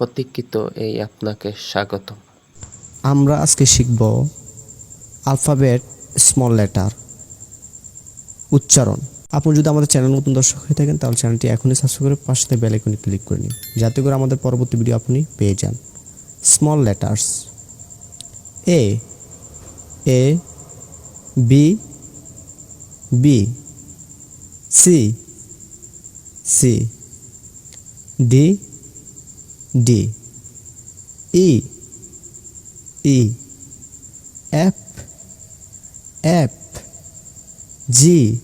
প্রতীক্ষিত এই আপনাকে স্বাগত আমরা আজকে শিখব আলফাবেট স্মল লেটার, উচ্চারণ। আপনি যদি আমাদের চ্যানেল নতুন দর্শক হয়ে থাকেন, তাহলে চ্যানেলটি এখনই সাবস্ক্রাইব করে পাশে বেল আইকনে ক্লিক করে নিন, যাতে করে আমাদের পরবর্তী ভিডিও আপনি পেয়ে যান। Small letters. A A B B C C D D E E F F G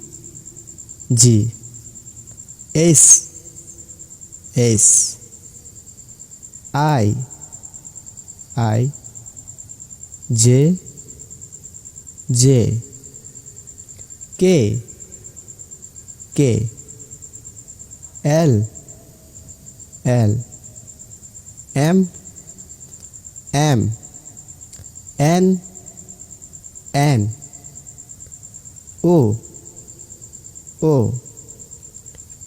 G S S I I J J K K L L M M N N O O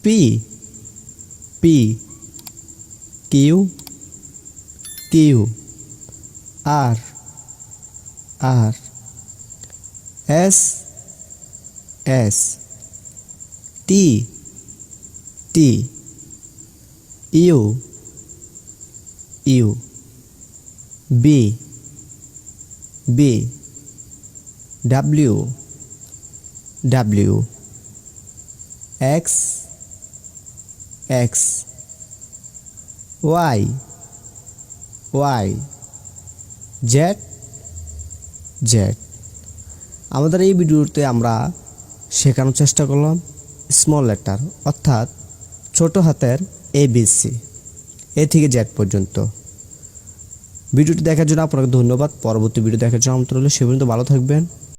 P P Q Q R R S S T T U U B B W W X X Y Y Z Z আমাদের এই ভিডিওতে আমরা শেখানোর চেষ্টা করলাম small letter, অর্থাৎ ছোট হাতের এ বি সি এ থেকে জ্যাট পর্যন্ত। ভিডিওটি দেখার জন্য আপনাকে ধন্যবাদ। পরবর্তী ভিডিও দেখার জন্য আমন্ত্রণ সে পর্যন্ত ভালো থাকবেন।